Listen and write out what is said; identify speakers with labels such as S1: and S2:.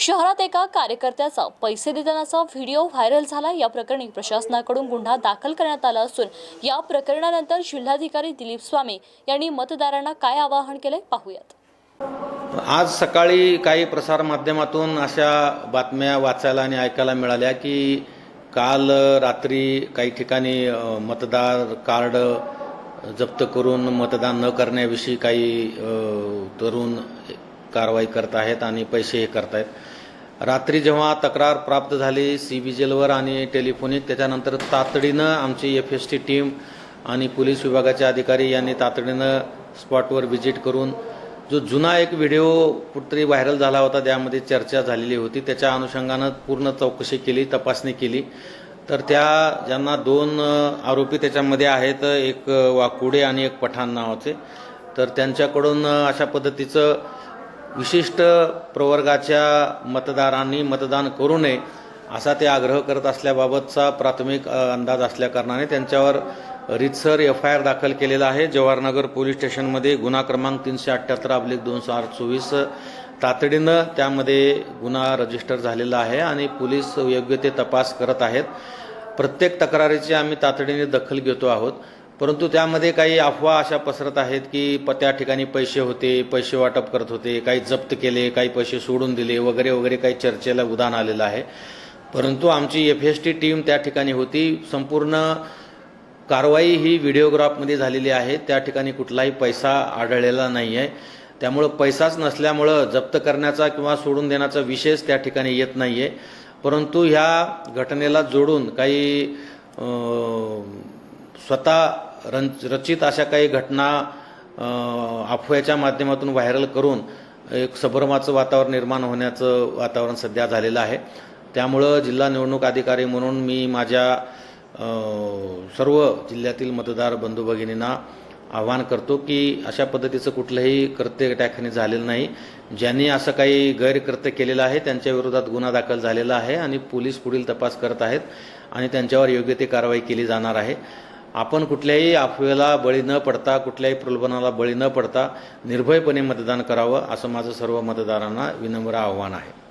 S1: शहरात एका कार्यकर्त्याचा पैसे देतानाचा व्हिडिओ व्हायरल झाला. या प्रकरणी प्रशासनाकडून गुन्हा दाखल करण्यात आला असून या प्रकरणानंतर जिल्हाधिकारी दिलीप स्वामी यांनी मतदारांना काय आवाहन केले पाहूयात.
S2: आज सकाळी काही प्रसारमाध्यमातून अशा बातम्या वाचायला आणि ऐकायला मिळाल्या की काल रात्री काही ठिकाणी मतदार कार्ड जप्त करून मतदान न करण्याविषयी काही तरुण कारवाई करत आहेत आणि पैसे हे करतायत रात्री जेव्हा तक्रार प्राप्त झाली सी बी जेलवर आणि टेलिफोनिक त्याच्यानंतर तातडीनं आमची एफ एस टी टीम आणि पोलीस विभागाचे अधिकारी यांनी तातडीनं स्पॉटवर व्हिजिट करून जो जुना एक व्हिडिओ कुठतरी व्हायरल झाला होता त्यामध्ये चर्चा झालेली होती. त्याच्या अनुषंगानं पूर्ण चौकशी केली तपासणी केली. तर त्या ज्यांना दोन आरोपी त्याच्यामध्ये आहेत एक वाकुडे आणि एक पठाण नावाचे. तर त्यांच्याकडून अशा पद्धतीचं विशिष्ट प्रवर्गाच्या मतदारांनी मतदान करू नये असा ते आग्रह करत असल्याबाबतचा प्राथमिक अंदाज असल्याकारणाने त्यांच्यावर रितसर एफ आय आर दाखल केलेला आहे. जवाहरनगर पोलीस स्टेशनमध्ये गुन्हा क्रमांक तीनशे अठ्ठ्याहत्तर अब्लिक दोनशे आठ चोवीस तातडीनं त्यामध्ये गुन्हा रजिस्टर झालेला आहे आणि पोलीस योग्य ते तपास करत आहेत. प्रत्येक तक्रारीची आम्ही तातडीने दखल घेतो आहोत. परंतु त्यामध्ये काही अफवा अशा पसरत आहेत की प त्या ठिकाणी पैसे होते पैसे वाटप करत होते काही जप्त केले काही पैसे सोडून दिले वगैरे वगैरे काही चर्चेला उदाहरण आलेलं आहे. परंतु आमची एफ एस टी टीम त्या ठिकाणी होती. संपूर्ण कारवाई ही व्हिडिओग्राफमध्ये झालेली आहे. त्या ठिकाणी कुठलाही पैसा आढळलेला नाही आहे त्यामुळं पैसाच नसल्यामुळं जप्त करण्याचा किंवा सोडून देण्याचा विशेष त्या ठिकाणी येत नाही आहे परंतु ह्या घटनेला जोडून काही स्वतः रचित अशा काही घटना अफवाच्या अफव्याच्या माध्यमातून व्हायरल करून एक सबरमाचं वातावरण निर्माण होण्याचं वातावरण सध्या झालेलं आहे. त्यामुळं जिल्हा निवडणूक अधिकारी म्हणून मी माझ्या सर्व जिल्ह्यातील मतदार बंधू भगिनींना आवाहन करतो की अशा पद्धतीचं कुठलंही कृत्य त्या झालेलं नाही. ज्यांनी असं काही गैरकृत्य केलेलं आहे त्यांच्या विरोधात गुन्हा दाखल झालेला आहे आणि पोलीस पुढील तपास करत आहेत आणि त्यांच्यावर योग्य ती कारवाई केली जाणार आहे. आपण कुठल्याही अफवेला बळी न पडता कुठल्याही प्रलोभनाला बळी न पडता निर्भयपणे मतदान करावं असं माझं सर्व मतदारांना विनम्र आव्हान आहे.